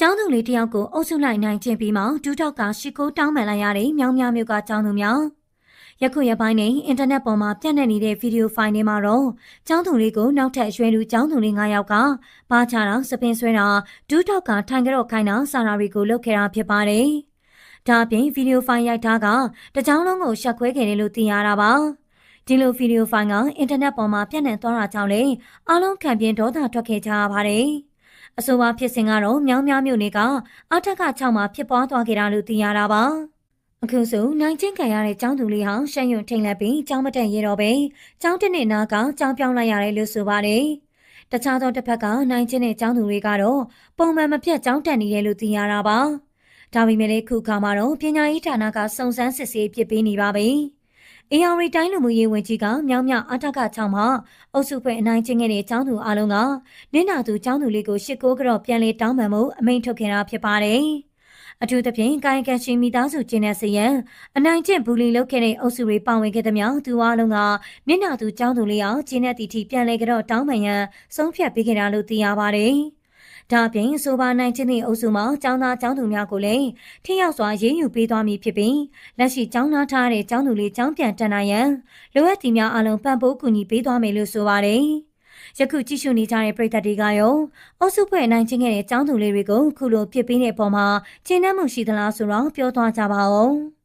ကျောင်းသူလေးတယောက်ကိုအုပ်စုလိုက်နိုင်ခြင်းပြီးမှဒူးတောက်ကရှီကိုတောင်းပန်လိုက်ရတဲ့မြောင်မြမျိုးကကျောင်းသူများယခုရက်ပိုင်းနဲ့အင်တာနက်ပေါ်မှာပြန့်နှံ့နေတဲ့ဗီဒီယိုဖိုင်တွေမှာတော့ကျောင်းသူလေးကိုနောက်ထပ်ရွှဲလူကျောင်းသူလေး9ယောက်ကပါချတာစပင်ဆွဲတာဒူးတောက်ကထိုင်ကြတော့ခိုင်းတာစာရာတွေကိုလုပ်ခဲ့တာဖြစ်ပါတယ်။ဒါအပြင်ဗီဒီယိုဖိုင်ရိုက်ထားကတကြောင်လုံးကိုရှက်ခွဲခဲ့တယ်လို့သိရတာပါ။ဒီလိုဗီဒီယိုဖိုင်ကအင်တာနက်ပေါ်မှာပြန့်နှံ့သွားတာကြောင့်လေအားလုံးခံပြင်းဒေါသထွက်ခဲ့ကြရပါတယ်။ အဆိုပါဖြစ်စဉ်ကတော့မြောင်းများမြို့နယ်ကအထက်က6မှာဖြစ်ပွားသွားခဲ့တာလို့သိရတာပါ။အခုဆိုနိုင်ချင်းခံရတဲ့ကျောင်းသူလေးဟောင်းရှမ်းယွန်ထိန်လက်ပြီးကျောင်းမတက်ရတော့ပဲကျောင်းတက်နေနာကကျောင်းပြောင်းလိုက်ရတယ်လို့ဆိုပါတယ်။တခြားသောတစ်ဖက်ကနိုင်ချင်းတဲ့ကျောင်းသူတွေကတော့ပုံမှန်မပြတ်ကျောင်းတက်နေတယ်လို့သိရတာပါ။ဒါပေမဲ့လည်းခုခါမှာတော့ပညာရေးဌာနကစုံစမ်းစစ်ဆေးပြစ်ပေးနေပါပြီ။ အေယာရီတိုင်းလူမှုရေးဝန်ကြီးကမြောင်းမြအထက်က6မှာအုပ်စုဖွဲ့အနိုင်ကျင့်ခဲ့တဲ့ចောင်းသူအလုံးကနင်းနာသူចောင်းသူလေးကိုရှစ်ကိုကြော့ပြန်လေတောင်းပန်မှုအမိန့်ထုတ်ခဲ့တာဖြစ်ပါတယ်။အထူးသဖြင့်ကာယကံရှင်မိသားစုကျင်းတဲ့စရန်အနိုင်ကျင့်ဘူလီလုပ်ခဲ့တဲ့အုပ်စုတွေပါဝင်ခဲ့တဲ့မြောက်သူအလုံးကနင်းနာသူចောင်းသူလေးအောင်ကျင်းတဲ့တီတီပြန်လေကြော့တောင်းပန်ရန်ဆုံးဖြတ်ပေးခဲ့တာလို့သိရပါတယ်။ ဒါအပြင်ဆိုပါနိုင်ခြင်းနှင့်အုပ်စုမောင်းကျောင်းသားကျောင်းသူများကိုလည်းထိရောက်စွာရင်းယူပေးသွားမည်ဖြစ်ပြီးလက်ရှိကျောင်းသားထားတဲ့ကျောင်းသူလေးကျောင်းပြန်တန်နိုင်ရန်လိုအပ်သည့်များအလုံးပံ့ပိုးကူညီပေးသွားမယ်လို့ဆိုပါတယ်။ယခုကြည့်ရှုနေကြတဲ့ပရိသတ်တွေကရောအုပ်စုဖွဲ့နိုင်ခြင်းခဲ့တဲ့ចောင်းသူလေးတွေကိုခုလိုပြစ်ပေးတဲ့ပုံမှာချိန်နှံ့မှုရှိသလားဆိုတော့ပြောသွားကြပါဦး။